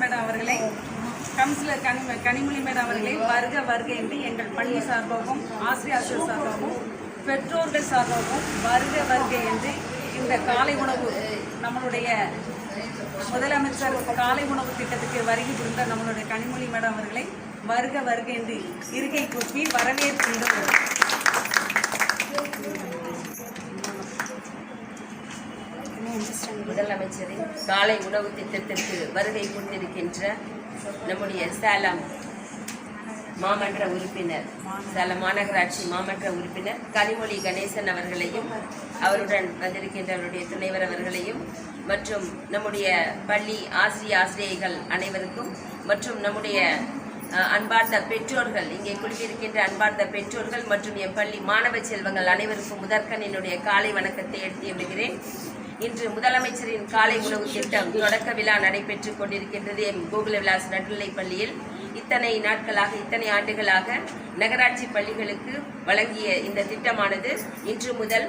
Madam அவர்களை councillor கனி Kanimozhi madam அவர்களை வருக வருக என்று எங்கள் பள்ளி சார்பாகவும் ஆசிரியர் சார்பாகவும் பெற்றோர்கள் சார்பாகவும் வருக வருக என்று இந்த காலை உணவு நம்மளுடைய முதலமைச்சர் காலை உணவு திட்டத்துக்கு வருகை புரிந்த நம்மளுடைய கனிமொழி மேடம் அவர்களை வருக வருக என்று இருக்கை கூப்பி வரவேற்கின்றோம். முதலமைச்சரின் காலை உணவு திட்டத்திற்கு வருகை கொண்டிருக்கின்ற நம்முடைய சேலம் மாமன்ற உறுப்பினர் சேலம் மாநகராட்சி மாமன்ற உறுப்பினர் கனிமொழி கணேசன் அவர்களையும் அவருடன் வந்திருக்கின்ற அவருடைய துணைவர் அவர்களையும் மற்றும் நம்முடைய பள்ளி ஆசிரிய ஆசிரியைகள் அனைவருக்கும் மற்றும் நம்முடைய அன்பார்ந்த பெற்றோர்கள் இங்கே குழுவிருக்கின்ற அன்பார்ந்த பெற்றோர்கள் மற்றும் என் பள்ளி மாணவ செல்வங்கள் அனைவருக்கும் முதற்கன் என்னுடைய காலை வணக்கத்தை எடுத்து விடுகிறேன். இன்று முதலமைச்சரின் காலை உணவு திட்டம் தொடக்க விழா நடைபெற்றுக் கொண்டிருக்கின்றது. எம். கோகுல விலாஸ் நடுநிலைப் பள்ளியில் இத்தனை நாட்களாக இத்தனை ஆண்டுகளாக நகராட்சி பள்ளிகளுக்கு வழங்கிய இந்த திட்டமானது இன்று முதல்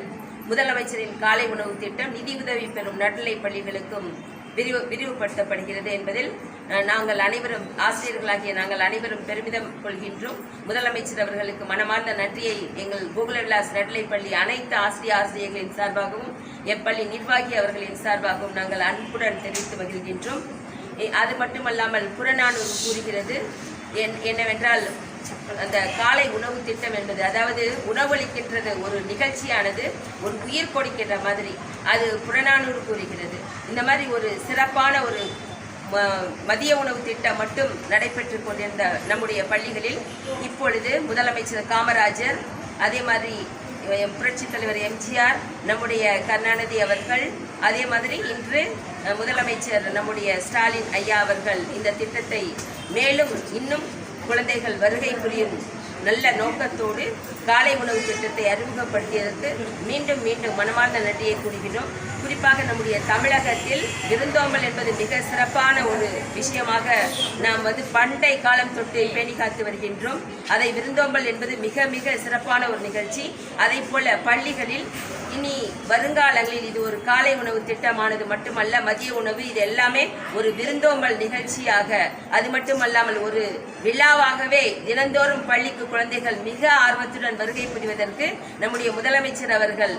முதலமைச்சரின் காலை உணவு திட்டம் நிதியுதவி பெறும் நடுநிலைப் பள்ளிகளுக்கும் விரிவு விரிவுபடுத்தப்படுகிறது என்பதில் நாங்கள் அனைவரும் ஆசிரியர்களாகிய நாங்கள் அனைவரும் பெருமிதம் கொள்கின்றோம். முதலமைச்சர் அவர்களுக்கு மனமார்ந்த நன்றியை எங்கள் கோகுல விலாஸ் நடுநிலைப் பள்ளி அனைத்து ஆசிரிய ஆசிரியர்களின் சார்பாகவும் எப்பள்ளி நிர்வாகி அவர்களின் சார்பாகவும் நாங்கள் அன்புடன் தெரிவித்து மகிழ்கின்றோம். அது மட்டுமல்லாமல் புறநானூறு கூறுகிறது. என்- என்னவென்றால் அந்த காலை உணவு திட்டம் என்பது அதாவது உணவளிக்கின்றது ஒரு நிகழ்ச்சியானது ஒரு உயிர் கொடுக்கின்ற மாதிரி அது புறநானூறு கூறுகிறது. இந்த மாதிரி ஒரு சிறப்பான ஒரு ம- மதிய உணவு திட்டம் மட்டும் நடைபெற்று கொண்டிருந்த நம்முடைய பள்ளிகளில் இப்பொழுது முதலமைச்சர் காமராஜர் அதே மாதிரி எம் புரட்சித் தலைவர் எம்ஜிஆர் நம்முடைய கருணாநிதி அவர்கள் அதே மாதிரி இன்று முதலமைச்சர் நம்முடைய ஸ்டாலின் ஐயா அவர்கள் இந்த திட்டத்தை மேலும் இன்னும் குழந்தைகள் வருகை புரியும் நல்ல நோக்கத்தோடு காலை உணவு திட்டத்தை அறிமுகப்படுத்தியதற்கு மீண்டும் மீண்டும் மனமார்ந்த நன்றியை கூறுகிறோம் குறிப்பாக நம்முடைய தமிழகத்தில் விருந்தோம்பல் என்பது மிக சிறப்பான ஒரு விஷயமாக நாம் வந்து பண்டை காலம் தொட்டு பேணி காத்து வருகின்றோம். அதை விருந்தோம்பல் என்பது மிக மிக சிறப்பான ஒரு நிகழ்ச்சி. அதை போல பள்ளிகளில் இனி வருங்காலங்களில் இது ஒரு காலை உணவு திட்டமானது மட்டுமல்ல மதிய உணவு இது எல்லாமே ஒரு விருந்தோம்பல் நிகழ்ச்சியாக. அது மட்டுமல்லாமல் ஒரு விழாவாகவே தினந்தோறும் பள்ளிக்கு குழந்தைகள் மிக ஆர்வத்துடன் வருகை புரிவதற்கு நம்முடைய முதலமைச்சர் அவர்கள்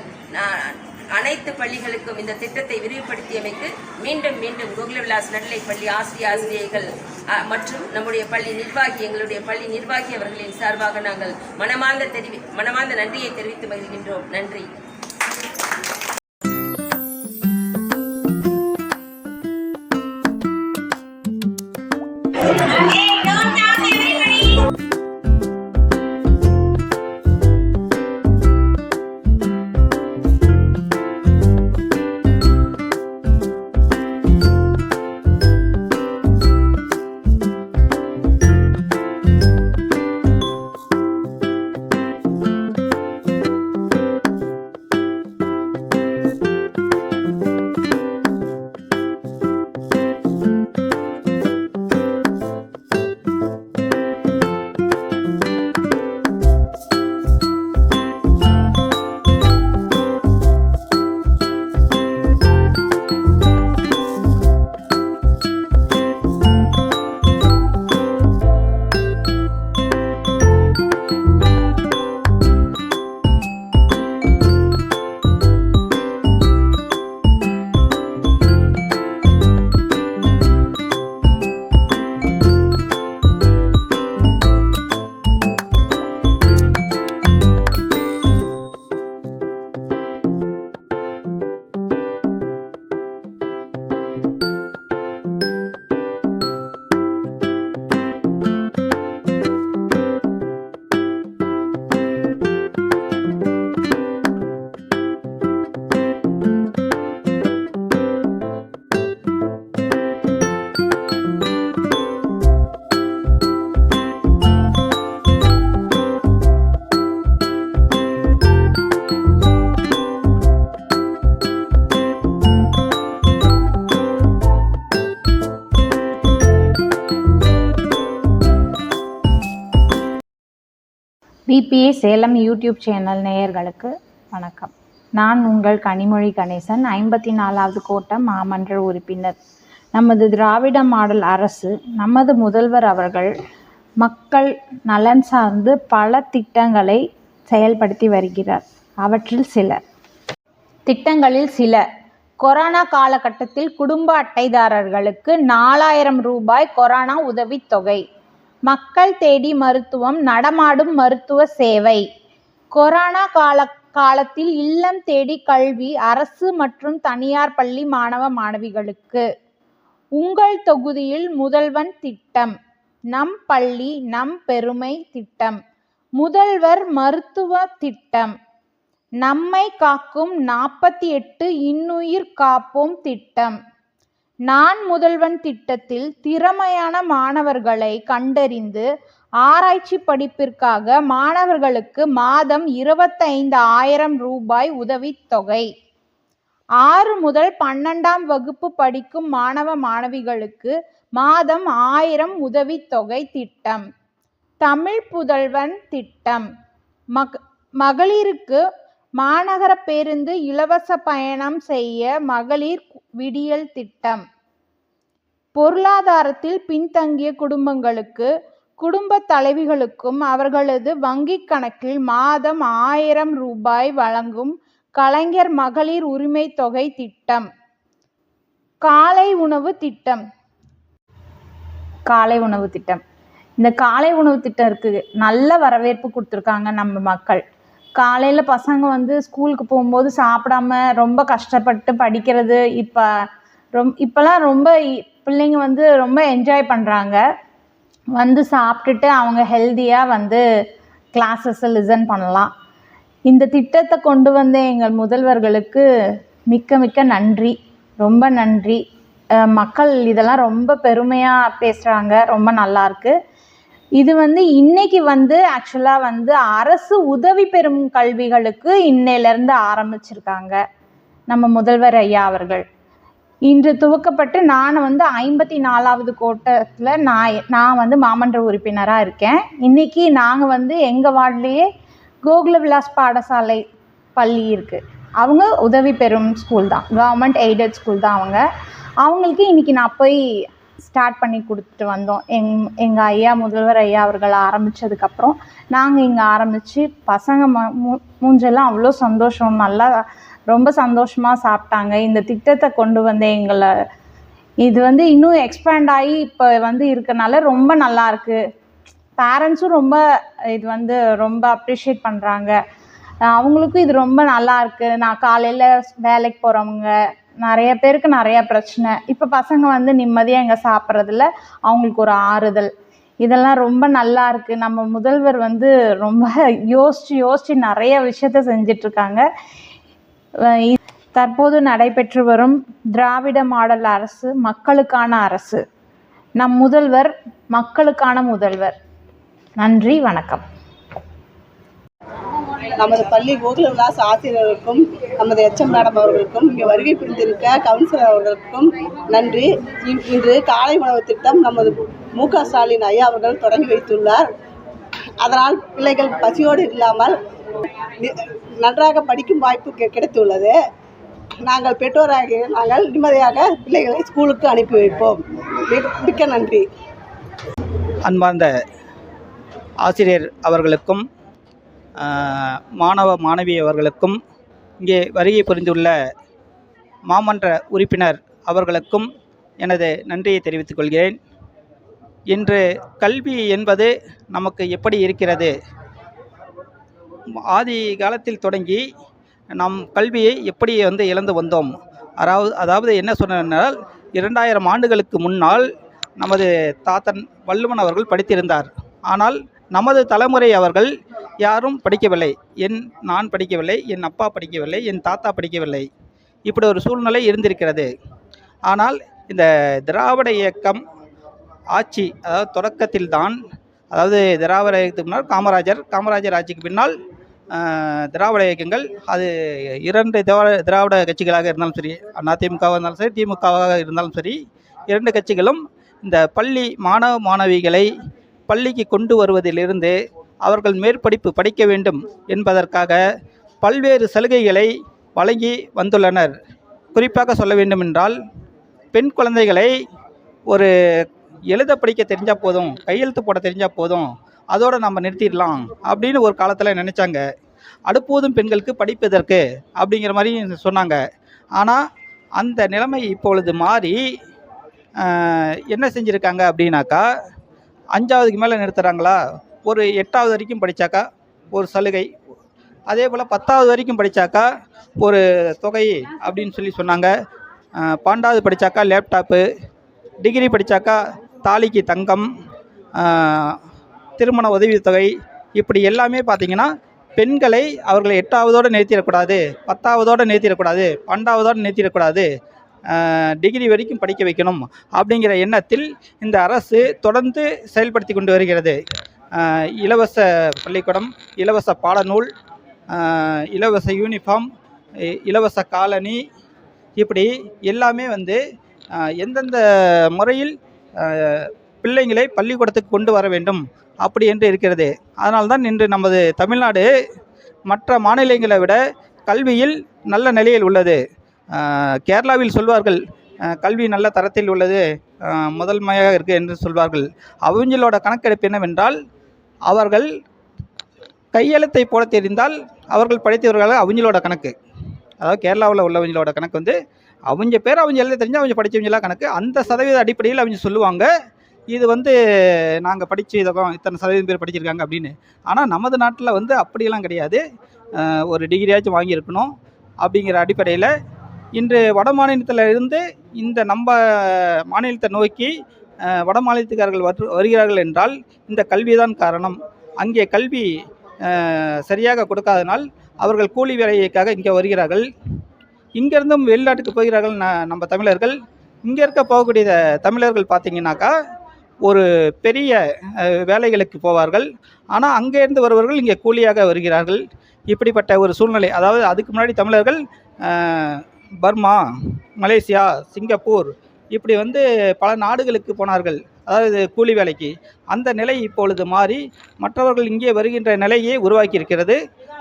அனைத்து பள்ளிகளுக்கும் இந்த திட்டத்தை விரிவுபடுத்தியமைக்கு மீண்டும் மீண்டும் கோகுல விலாஸ் நடுநிலைப் பள்ளி ஆசிரிய ஆசிரியர்கள் மற்றும் நம்முடைய பள்ளி நிர்வாகி எங்களுடைய பள்ளி நிர்வாகி அவர்களின் சார்பாக நாங்கள் மனமார்ந்த தெரிவி மனமார்ந்த நன்றியை தெரிவித்து மகிழ்கின்றோம். நன்றி. பிபிஏ சேலம் யூடியூப் சேனல் நேயர்களுக்கு வணக்கம். நான் உங்கள் கனிமொழி கணேசன் ஐம்பத்தி நாலாவது கோட்டம் மாமன்ற உறுப்பினர். நமது திராவிட மாடல் அரசு நமது முதல்வர் அவர்கள் மக்கள் நலன் சார்ந்து பல திட்டங்களை செயல்படுத்தி வருகிறார். அவற்றில் சில திட்டங்களில் சில கொரோனா காலகட்டத்தில் குடும்ப அட்டைதாரர்களுக்கு நாலாயிரம் ரூபாய் கொரோனா உதவித்தொகை. மக்கள் தேடி மருத்துவம் நடமாடும் மருத்துவ சேவை. கொரோனா கால காலத்தில் இல்லம் தேடி கல்வி அரசு மற்றும் தனியார் பள்ளி மாணவ மாணவிகளுக்கு. உங்கள் தொகுதியில் முதல்வன் திட்டம். நம் பள்ளி நம் பெருமை திட்டம். முதல்வர் மருத்துவ திட்டம். நம்மை காக்கும் நாற்பத்தி எட்டு இன்னுயிர் காப்போம் திட்டம். நான் முதல்வன் திட்டத்தில் திறமையான மாணவர்களை கண்டறிந்து ஆராய்ச்சி படிப்பிற்காக மாணவர்களுக்கு மாதம் இருபத்தைந்து ஆயிரம் ரூபாய் உதவித்தொகை ஆறு முதல் பன்னெண்டாம் வகுப்பு படிக்கும் மாணவ மாணவிகளுக்கு மாதம் ஆயிரம் உதவித்தொகை திட்டம். தமிழ் புதல்வன் திட்டம். மக மகளிருக்கு மாநகர பேருந்து இலவச பயணம் செய்ய மகளிர் விடியல் திட்டம். பொருளாதாரத்தில் பின்தங்கிய குடும்பங்களுக்கு குடும்ப தலைவிகளுக்கும் அவர்களது வங்கிக் கணக்கில் மாதம் ஆயிரம் ரூபாய் வழங்கும் கலைஞர் மகளிர் உரிமை தொகை திட்டம். காலை உணவு திட்டம். காலை உணவு திட்டம். இந்த காலை உணவு திட்டம் இருக்கு. நல்ல வரவேற்பு கொடுத்துருக்காங்க நம்ம மக்கள். காலையில் பசங்க வந்து ஸ்கூலுக்கு போகும்போது சாப்பிடாம ரொம்ப கஷ்டப்பட்டு படிக்கிறது இப்போ ரொம் இப்போலாம் ரொம்ப இ- பிள்ளைங்க வந்து ரொம்ப என்ஜாய் பண்ணுறாங்க வந்து சாப்பிட்டுட்டு அவங்க ஹெல்த்தியாக வந்து கிளாஸஸை லிசன் பண்ணலாம். இந்த திட்டத்தை கொண்டு வந்த எங்கள் முதல்வர்களுக்கு மிக்க மிக்க நன்றி. ரொம்ப நன்றி. மக்கள் இதெல்லாம் ரொம்ப பெருமையாக பேசுகிறாங்க ரொம்ப நல்லாயிருக்கு இது வந்து இன்னைக்கு வந்து ஆக்சுவலாக வந்து அரசு உதவி பெறும் கல்விகளுக்கு இன்னையிலேருந்து ஆரம்பிச்சிருக்காங்க. நம்ம முதல்வர் ஐயா அவர்கள். இன்று துவக்கப்பட்டு நான் வந்து ஐம்பத்தி நாலாவது கோட்டத்தில் நான் நான் வந்து மாமன்ற உறுப்பினராக இருக்கேன். இன்னைக்கு நாங்கள் வந்து எங்கள் வார்ட்லேயே கோகுல விலாஸ் பாடசாலை பள்ளி இருக்குது அவங்க உதவி பெறும் ஸ்கூல் தான். கவர்மெண்ட் எய்டட் ஸ்கூல் தான் அவங்க. அவங்களுக்கு இன்றைக்கி நான் போய் ஸ்டார்ட் பண்ணி கொடுத்துட்டு வந்தோம். எங் எங்கள் ஐயா முதல்வர் ஐயா அவர்கள் ஆரம்பித்ததுக்கப்புறம் நாங்கள் இங்கே ஆரம்பித்து பசங்க ம- மூ- மூஞ்செல்லாம் அவ்வளோ சந்தோஷம். நல்லா ரொம்ப சந்தோஷமாக சாப்பிட்டாங்க. இந்த திட்டத்தை கொண்டு வந்தேன் எங்களை இது வந்து இன்னும் எக்ஸ்பேண்ட் ஆகி இப்போ வந்து இருக்கனால ரொம்ப நல்லா இருக்கு. பேரண்ட்ஸும் ரொம்ப இது வந்து ரொம்ப அப்ரிஷியேட் பண்ணுறாங்க அவங்களுக்கும் இது ரொம்ப நல்லா இருக்கு. நான் காலையில் வேலைக்கு போகிறவங்க நிறைய பேருக்கு நிறைய பிரச்சனை. இப்போ பசங்க வந்து நிம்மதியாக இங்கே சாப்பிட்றதுல அவங்களுக்கு ஒரு ஆறுதல். இதெல்லாம் ரொம்ப நல்லா இருக்கு. நம்ம முதல்வர் வந்து ரொம்ப யோசிச்சு யோசிச்சு நிறைய விஷயத்த செஞ்சிட்ருக்காங்க. தற்போது நடைபெற்று வரும் திராவிட மாடல் அரசு மக்களுக்கான அரசு. நம் முதல்வர் மக்களுக்கான முதல்வர். நன்றி வணக்கம். நமது பள்ளி கோகுல விலாஸ் ஆசிரியருக்கும் நமது எச்எம் மேடம் அவர்களுக்கும் இங்கே வருகை புரிந்திருக்க கவுன்சிலர் அவர்களுக்கும் நன்றி. இன்று காலை உணவு திட்டம் நமது மு க ஸ்டாலின் ஐயா அவர்கள் தொடங்கி வைத்துள்ளார். அதனால் பிள்ளைகள் பசியோடு இல்லாமல் நன்றாக படிக்கும் வாய்ப்பு கிடைத்துள்ளது. நாங்கள் பெற்றோராகிய நாங்கள் நிம்மதியாக பிள்ளைகளை ஸ்கூலுக்கு அனுப்பி வைப்போம். மிக- மிக்க நன்றி. அன்பார்ந்த ஆசிரியர் அவர்களுக்கும் மாணவ மாணவி அவர்களுக்கும் இங்கே வருகை புரிந்துள்ள மாமன்ற உறுப்பினர் அவர்களுக்கும் எனது நன்றியை தெரிவித்துக் கொள்கிறேன். இன்று கல்வி என்பது நமக்கு எப்படி இருக்கிறது? ஆதி காலத்தில் தொடங்கி நம் கல்வியை எப்படி வந்து இழந்து வந்தோம்? அதாவது அதாவது என்ன சொன்னால் இரண்டாயிரம் ஆண்டுகளுக்கு முன்னால் நமது தாத்தன் வள்ளுவன் அவர்கள் படித்திருந்தார். ஆனால் நமது தலைமுறை அவர்கள் யாரும் படிக்கவில்லை. என் நான் படிக்கவில்லை என் அப்பா படிக்கவில்லை என் தாத்தா படிக்கவில்லை. இப்படி ஒரு சூழ்நிலை இருந்திருக்கிறது. ஆனால் இந்த திராவிட இயக்கம் ஆட்சி அதாவது தொடக்கத்தில்தான் அதாவது திராவிட இயக்கத்துக்கு முன்னால் காமராஜர் காமராஜர் ஆட்சிக்கு பின்னால் திராவிட இயக்கங்கள் அது இரண்டு திராவிட திராவிட கட்சிகளாக இருந்தாலும் சரி அதிமுகவாக இருந்தாலும் சரி திமுகவாக இருந்தாலும் சரி இரண்டு கட்சிகளும் இந்த பள்ளி மாணவ மாணவிகளை பள்ளிக்கு கொண்டு வருவதிலிருந்து அவர்கள் மேற்படிப்பு படிக்க வேண்டும் என்பதற்காக பல்வேறு சலுகைகளை வழங்கி வந்துள்ளனர். குறிப்பாக சொல்ல வேண்டுமென்றால் பெண் குழந்தைகளை ஒரு எழுத படிக்க தெரிஞ்சால் போதும் கையெழுத்து போட தெரிஞ்சால் போதும் அதோடு நம்ம நிறுத்திடலாம் அப்படின்னு ஒரு காலத்தில் நினச்சாங்க. அடுப்போதும் பெண்களுக்கு படிப்பதற்கு அப்படிங்கிற மாதிரி சொன்னாங்க. ஆனால் அந்த நிலைமை இப்பொழுது மாறி என்ன செஞ்சுருக்காங்க அப்படின்னாக்கா அஞ்சாவதுக்கு மேலே நிறுத்துகிறாங்களா ஒரு எட்டாவது வரைக்கும் படித்தாக்கா ஒரு சலுகை. அதே போல் பத்தாவது வரைக்கும் படித்தாக்கா ஒரு தொகை அப்படின்னு சொல்லி சொன்னாங்க. பன்னெண்டாவது படித்தாக்கா லேப்டாப்பு டிகிரி படித்தாக்கா தாலிக்கு தங்கம் திருமண உதவித்தொகை இப்படி எல்லாமே பார்த்தீங்கன்னா பெண்களை அவர்களை எட்டாவதோடு நிறுத்திடக்கூடாது பத்தாவதோடு நிறுத்திடக்கூடாது பன்னெண்டாவதோடு நிறுத்திடக்கூடாது டிகிரி வரைக்கும் படிக்க வைக்கணும் அப்படிங்கிற எண்ணத்தில் இந்த அரசு தொடர்ந்து செயல்படுத்தி கொண்டு வருகிறது. இலவச பள்ளிக்கூடம் இலவச பாடநூல் இலவச யூனிஃபார்ம் இலவச காலனி இப்படி எல்லாமே வந்து எந்தெந்த முறையில் பிள்ளைங்களை பள்ளிக்கூடத்துக்கு கொண்டு வர வேண்டும் அப்படி என்று இருக்கிறது. அதனால்தான் இன்று நமது தமிழ்நாடு மற்ற மாநிலங்களை விட கல்வியில் நல்ல நிலையில் உள்ளது. கேரளாவில் சொல்வார்கள் கல்வி நல்ல தரத்தில் உள்ளது முதன்மையாக இருக்குது என்று சொல்வார்கள். அவங்களோட கணக்கெடுப்பு என்னவென்றால் அவர்கள் கையெழுத்தை போல தெரிந்தால் அவர்கள் படித்தவர்கள் அவங்களோட கணக்கு. அதாவது கேரளாவில் உள்ளவங்களோட கணக்கு வந்து அவங்க பேர் அவங்க எழுத தெரிஞ்சு அவங்க படித்தவங்களா கணக்கு. அந்த சதவீத அடிப்படையில் அவங்க சொல்லுவாங்க இது வந்து நாங்கள் படித்து இதகம் இத்தனை சதவீதம் பேர் படிச்சிருக்காங்க அப்படின்னு. ஆனால் நமது நாட்டில் வந்து அப்படியெல்லாம் கிடையாது. ஒரு டிகிரியாச்சும் வாங்கியிருக்கணும் அப்படிங்கிற அடிப்படையில் இன்று வட மாநிலத்தில் இருந்து இந்த நம்ம மாநிலத்தை நோக்கி வட மாநிலத்துக்காரர்கள் வரு வருகிறார்கள் என்றால் இந்த கல்விதான் காரணம். அங்கே கல்வி சரியாக கொடுக்காதனால் அவர்கள் கூலி வேலைக்காக இங்கே வருகிறார்கள். இங்கேருந்தும் வெளிநாட்டுக்கு போகிறார்கள் ந- நம்ம தமிழர்கள். இங்கே இருக்க போகக்கூடிய தமிழர்கள் பார்த்தீங்கன்னாக்கா ஒரு பெரிய வேலைகளுக்கு போவார்கள். ஆனால் அங்கேருந்து வருபவர்கள் இங்கே கூலியாக வருகிறார்கள். இப்படிப்பட்ட ஒரு சூழ்நிலை அதாவது அதுக்கு முன்னாடி தமிழர்கள் பர்மா மலேசியா சிங்கப்பூர் இப்படி வந்து பல நாடுகளுக்கு போனார்கள். அதாவது கூலி வேலைக்கு. அந்த நிலை இப்பொழுது மாறி மற்றவர்கள் இங்கே வருகின்ற நிலையை உருவாக்கியிருக்கிறது.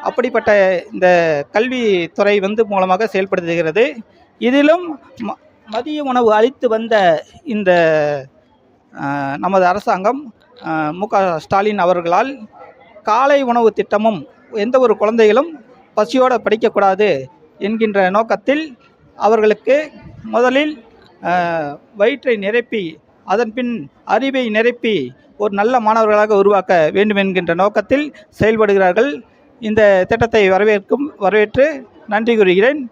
அப்படிப்பட்ட இந்த கல்வித்துறை வந்து மூலமாக செயல்படுத்துகிறது இதிலும் ம மதிய உணவு அளித்து வந்த இந்த நமது அரசாங்கம் மு ஸ்டாலின் அவர்களால் காலை உணவு திட்டமும் எந்த ஒரு குழந்தைகளும் பசியோடு படிக்கக்கூடாது என்கின்ற நோக்கத்தில் அவர்களுக்கு முதலில் வயிற்றை நிரப்பி அதன் பின் அறிவை நிரப்பி ஒரு நல்ல மாணவர்களாக உருவாக்க வேண்டும் என்கின்ற நோக்கத்தில் செயல்படுகிறார்கள். இந்த திட்டத்தை வரவேற்கும் வரவேற்று நன்றி கூறுகிறேன்.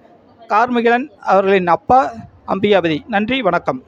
கார்மிகலன் அவர்களின் அப்பா அம்பிகாபதி. நன்றி வணக்கம்.